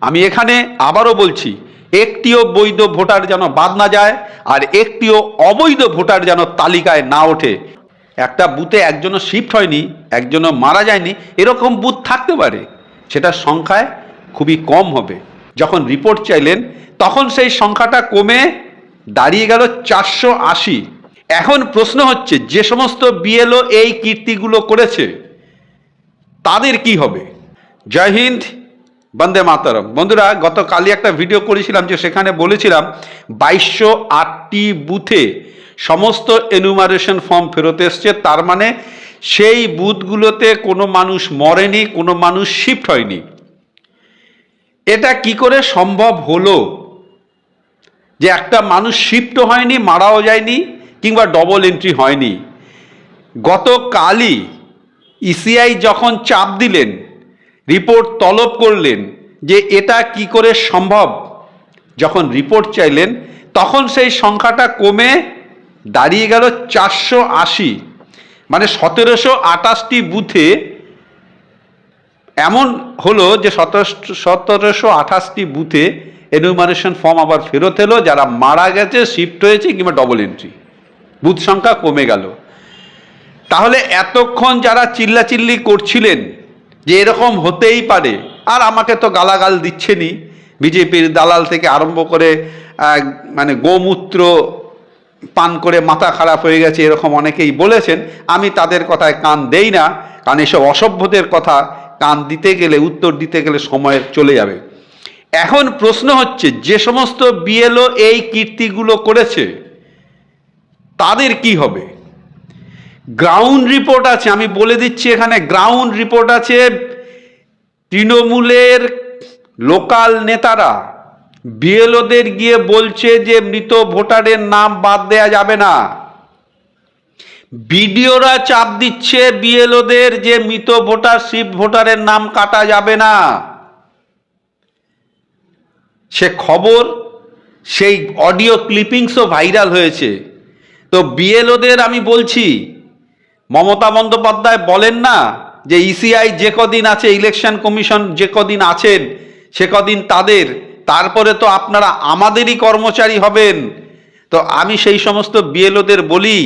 আমি এখানে আবারও বলছি, একটিও বৈধ ভোটার যেন বাদ না যায় আর একটিও অবৈধ ভোটার যেন তালিকায় না ওঠে। একটা বুথে একজনও শিফট হয়নি, একজনও মারা যায়নি, এরকম বুথ থাকতে পারে। সেটার সংখ্যায় খুবই কম হবে। যখন রিপোর্ট চাইলেন, তখন সেই সংখ্যাটা কমে দাঁড়িয়ে গেল চারশো আশি। এখন প্রশ্ন হচ্ছে, যে সমস্ত বিএলও এই কীর্তিগুলো করেছে, তাদের কি হবে? জয় হিন্দ বন্দে মাতরম। বন্ধুরা, গতকালই একটা ভিডিও করেছিলাম যে সেখানে বলেছিলাম বাইশশো আটটি বুথে সমস্ত এনুমারেশন ফর্ম ফেরত এসছে। তার মানে সেই বুথগুলোতে কোনো মানুষ মরেনি, কোনো মানুষ শিফট হয়নি। এটা কি করে সম্ভব হলো? যে একটা মানুষ শিফট হয়নি, মারাও যায়নি, কিংবা ডবল এন্ট্রি হয়নি। গতকালই ইসিআই যখন চাপ দিলেন রিপোর্ট তলব করলেন যে এটা কি করে সম্ভব। যখন রিপোর্ট চাইলেন, তখন সেই সংখ্যাটা কমে দাঁড়িয়ে গেল চারশো আশি। মানে সতেরোশো আটাশটি বুথে এমন হলো যে সতেরোশো সতেরোশো আঠাশটি বুথে এনুমারেশন ফর্ম আবার ফেরত এলো, যারা মারা গেছে শিফট হয়েছে কিংবা ডবল এন্ট্রি বুথ সংখ্যা কমে গেল। তাহলে এতক্ষণ যারা চিল্লাচিল্লি করছিলেন যে এরকম হতেই পারে। আর আমাকে তো গালাগাল দিচ্ছেনই। বিজেপির দালাল থেকে আরম্ভ করে মানে গোমূত্র পান করে মাথা খারাপ হয়ে গেছে এরকম অনেকেই বলেছেন। আমি তাদের কথায় কান দেই না। কারণ এসব অসভ্যদের কথা কান দিতে গেলে, উত্তর দিতে গেলে সময় চলে যাবে। এখন প্রশ্ন হচ্ছে, যে সমস্ত বিএলও এই কীর্তিগুলো করেছে, তাদের কি হবে? গ্রাউন্ড রিপোর্ট আছে, আমি বলে দিচ্ছি এখানে গ্রাউন্ড রিপোর্ট আছে। তৃণমূলের লোকাল নেতারা বিএলওদের গিয়ে বলছে যে মৃত ভোটারের নাম বাদ দেয়া যাবে না। বিডিওরা চাপ দিচ্ছে বিএলওদের যে মৃত ভোটার শিফট ভোটারের নাম কাটা যাবে না। সে খবর, সেই অডিও ক্লিপিংসও ভাইরাল হয়েছে। তো বিএলওদের আমি বলছি মমতা বন্দ্যোপাধ্যায় বলেন না যে ইসিআই যে কদিন আছে ইলেকশন কমিশন যে কদিন আছেন, সে কদিন তাদের, তারপরে তো আপনারা আমাদেরই কর্মচারী হবেন। তো আমি সেই সমস্ত বিএলওদের বলি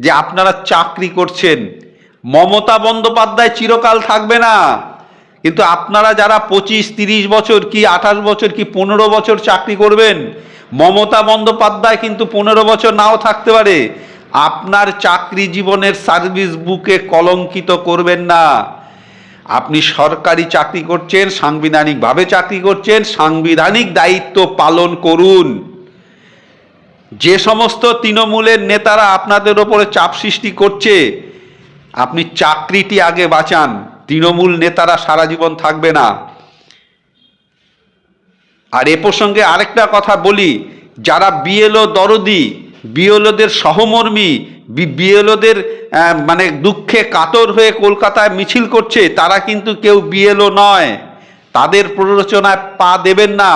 যে আপনারা চাকরি করছেন। মমতা বন্দ্যোপাধ্যায় চিরকাল থাকবে না। কিন্তু আপনারা যারা পঁচিশ, তিরিশ বছর কি আঠাশ বছর কি পনেরো বছর চাকরি করবেন, মমতা বন্দ্যোপাধ্যায় কিন্তু পনেরো বছর নাও থাকতে পারে। আপনার চাকরি জীবনের সার্ভিস বুকে কলঙ্কিত করবেন না। আপনি সরকারি চাকরি করছেন, সাংবিধানিকভাবে চাকরি করছেন, সাংবিধানিক দায়িত্ব পালন করুন। যে সমস্ত তৃণমূলের নেতারা আপনাদের ওপরে চাপ সৃষ্টি করছে, আপনি চাকরিটি আগে বাঁচান। তৃণমূল নেতারা সারা জীবন থাকবে না। আর এ প্রসঙ্গে আরেকটা কথা বলি, যারা বিএলও দরদি বিএলওদের সহমর্মী বিএলওদের মানে দুঃখে কাতর হয়ে কলকাতায় মিছিল করছে, তারা কিন্তু কেউ বিএলও নয়। তাদের প্ররোচনায় পা দেবেন না।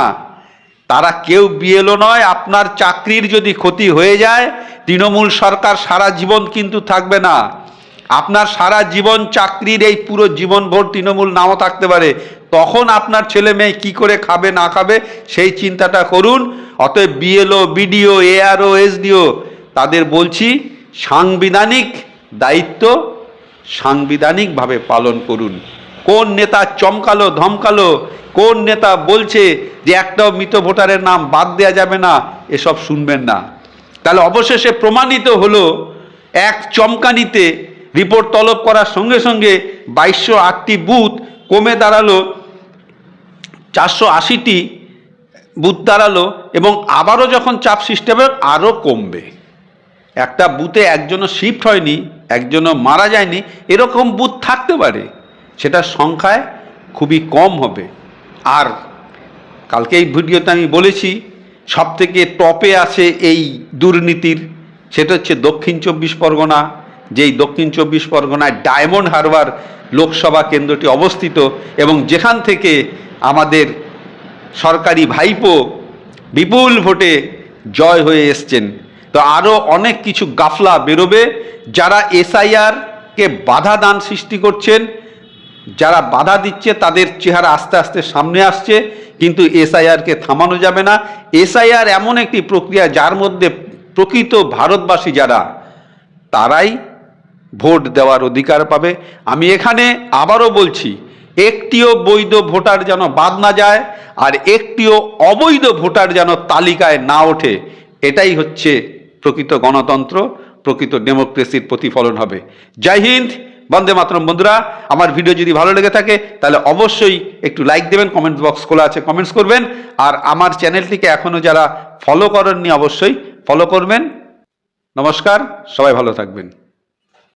তারা কেউ বিএলও নয়, আপনার চাকরির যদি ক্ষতি হয়ে যায়, তৃণমূল সরকার সারা জীবন কিন্তু থাকবে না। আপনার সারা জীবন চাকরির এই পুরো জীবনভর তৃণমূল নাও থাকতে পারে, তখন আপনার ছেলে মেয়ে কী করে খাবে, না খাবে, সেই চিন্তাটা করুন। অতএব বিএলও, বিডিও, এআরও, এসডিও, তাদের বলছি, সাংবিধানিক দায়িত্ব সাংবিধানিকভাবে পালন করুন। কোন নেতা চমকালো, ধমকালো, কোন নেতা বলছে যে একটাও মৃত ভোটারের নাম বাদ দেওয়া যাবে না, এসব শুনবেন না। তাহলে অবশেষে প্রমাণিত হলো, এক চমকানিতে রিপোর্ট তলব করার সঙ্গে সঙ্গে বাইশশো আটটি বুথ কমে দাঁড়াল, চারশো আশিটি বুথ দাঁড়াল এবং আবারও যখন চাপ সৃষ্টি হবে আরও কমবে। একটা বুথে একজনও শিফট হয়নি, একজনও মারা যায়নি, এরকম বুথ থাকতে পারে, সেটার সংখ্যায় খুবই কম হবে। আর কালকে এই ভিডিওতে আমি বলেছি সব থেকে টপে আছে এই দুর্নীতির, সেটা হচ্ছে দক্ষিণ চব্বিশ পরগনা যেই দক্ষিণ চব্বিশ পরগনায় ডায়মন্ড হারবার লোকসভা কেন্দ্রটি অবস্থিত এবং যেখান থেকে আমাদের সরকারি ভাইপো বিপুল ভোটে জয় হয়ে এসছেন। তো আরও অনেক কিছু গাফলা বেরোবে। যারা এসআইআরকে বাধা দান সৃষ্টি করছেন, যারা বাধা দিচ্ছে, তাদের চেহারা আস্তে আস্তে সামনে আসছে। কিন্তু এসআইআরকে থামানো যাবে না। এসআইআর এমন একটি প্রক্রিয়া যার মধ্যে প্রকৃত ভারতবাসী যারা, তারাই ভোট দেওয়ার অধিকার পাবে। আমি এখানে আবারও বলছি, একটিও বৈধ ভোটার যেন বাদ না যায় আর একটিও অবৈধ ভোটার যেন তালিকায় না ওঠে, এটাই হচ্ছে প্রকৃত গণতন্ত্র, প্রকৃত ডেমোক্রেসির প্রতিফলন হবে। জয় হিন্দ, বন্দে মাতরম বন্ধুরা, আমার ভিডিও যদি ভালো লেগে থাকে, তাহলে অবশ্যই একটু লাইক দেবেন, কমেন্ট বক্স খোলা আছে, কমেন্টস করবেন। আর আমার চ্যানেলটিকে এখনও যারা ফলো করেননি, অবশ্যই ফলো করবেন। নমস্কার, সবাই ভালো থাকবেন।